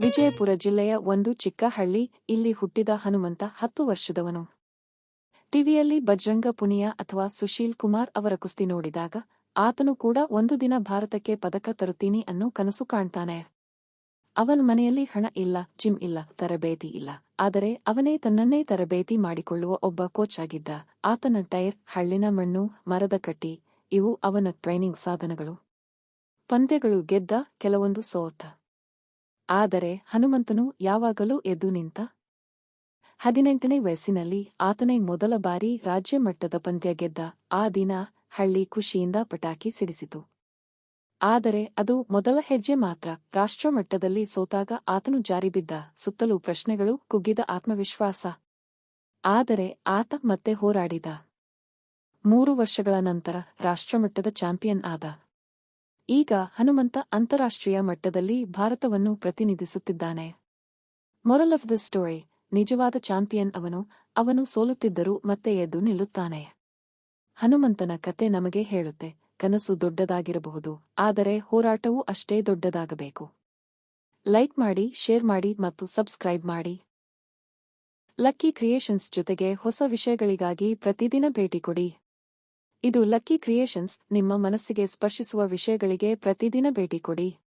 ವಿಜಯಪುರ ಜಿಲ್ಲೆಯ ಒಂದು ಚಿಕ್ಕ ಹಳ್ಳಿ ಇಲ್ಲಿ ಹುಟ್ಟಿದ ಹನುಮಂತ ಹತ್ತು ವರ್ಷದವನು. ಟಿವಿಯಲ್ಲಿ ಬಜ್ರಂಗ ಪುನಿಯಾ ಅಥವಾ ಸುಶೀಲ್ ಕುಮಾರ್ ಅವರ ಕುಸ್ತಿ ನೋಡಿದಾಗ, ಆತನು ಕೂಡ ಒಂದು ದಿನ ಭಾರತಕ್ಕೆ ಪದಕ ತರುತ್ತೀನಿ ಅನ್ನೋ ಕನಸು ಕಾಣ್ತಾನೆ. ಅವನ ಮನೆಯಲ್ಲಿ ಹಣ ಇಲ್ಲ, ಜಿಮ್ ಇಲ್ಲ, ತರಬೇತಿ ಇಲ್ಲ. ಆದರೆ ಅವನೇ ತನ್ನನ್ನೇ ತರಬೇತಿ ಮಾಡಿಕೊಳ್ಳುವ ಒಬ್ಬ ಕೋಚ್ ಆಗಿದ್ದ. ಆತನ ಟೈರ್, ಹಳ್ಳಿನ ಮಣ್ಣು, ಮರದ ಕಟ್ಟಿ, ಇವು ಅವನ ಟ್ರೈನಿಂಗ್ ಸಾಧನಗಳು. ಪಂದ್ಯಗಳು ಗೆದ್ದ ಕೆಲವೊಂದು ಸೋತ. ಆದರೆ ಹನುಮಂತನು ಯಾವಾಗಲೂ ಎದ್ದು ನಿಂತ ಹದಿನೆಂಟನೇ ವಯಸ್ಸಿನಲ್ಲಿ ಆತನೇ ಮೊದಲ ಬಾರಿ ರಾಜ್ಯ ಮಟ್ಟದ ಪಂದ್ಯ ಗೆದ್ದ ಆ ದಿನ ಹಳ್ಳಿ ಖುಷಿಯಿಂದ ಪಟಾಕಿ ಸಿಡಿಸಿತು. ಆದರೆ ಅದು ಮೊದಲ ಹೆಜ್ಜೆ ಮಾತ್ರ ರಾಷ್ಟ್ರಮಟ್ಟದಲ್ಲಿ ಸೋತಾಗ ಆತನು ಜಾರಿಬಿದ್ದ ಸುತ್ತಲೂ ಪ್ರಶ್ನೆಗಳು ಕುಗ್ಗಿದ ಆತ್ಮವಿಶ್ವಾಸ. ಆದರೆ ಆತ ಮತ್ತೆ ಹೋರಾಡಿದ. ಮೂರು ವರ್ಷಗಳ ನಂತರ ರಾಷ್ಟ್ರಮಟ್ಟದ ಚಾಂಪಿಯನ್ ಆದ. ಈಗ ಹನುಮಂತ ಅಂತಾರಾಷ್ಟ್ರೀಯ ಮಟ್ಟದಲ್ಲಿ ಭಾರತವನ್ನು ಪ್ರತಿನಿಧಿಸುತ್ತಿದ್ದಾನೆ. ಮೊರಲ್ ಆಫ್ ದ ಸ್ಟೋರಿ ನಿಜವಾದ ಚಾಂಪಿಯನ್ ಅವನು ಅವನು ಸೋಲುತ್ತಿದ್ದರೂ ಮತ್ತೆ ಎದ್ದು ನಿಲ್ಲುತ್ತಾನೆ. ಹನುಮಂತನ ಕತೆ ನಮಗೆ ಹೇಳುತ್ತೆ, ಕನಸು ದೊಡ್ಡದಾಗಿರಬಹುದು, ಆದರೆ ಹೋರಾಟವೂ ಅಷ್ಟೇ ದೊಡ್ಡದಾಗಬೇಕು. ಲೈಕ್ ಮಾಡಿ ಶೇರ್ ಮಾಡಿ ಮತ್ತು ಸಬ್ಸ್ಕ್ರೈಬ್ ಮಾಡಿ. ಲಕ್ಕಿ ಕ್ರಿಯೇಷನ್ಸ್ ಜೊತೆಗೆ ಹೊಸ ವಿಷಯಗಳಿಗಾಗಿ ಪ್ರತಿದಿನ ಭೇಟಿ ಕೊಡಿ. ಇದು ಲಕ್ಕಿ ಕ್ರಿಯೇಷನ್ಸ್. ನಿಮ್ಮ ಮನಸ್ಸಿಗೆ ಸ್ಪರ್ಶಿಸುವ ವಿಷಯಗಳಿಗೆ ಪ್ರತಿದಿನ ಭೇಟಿ ಕೊಡಿ.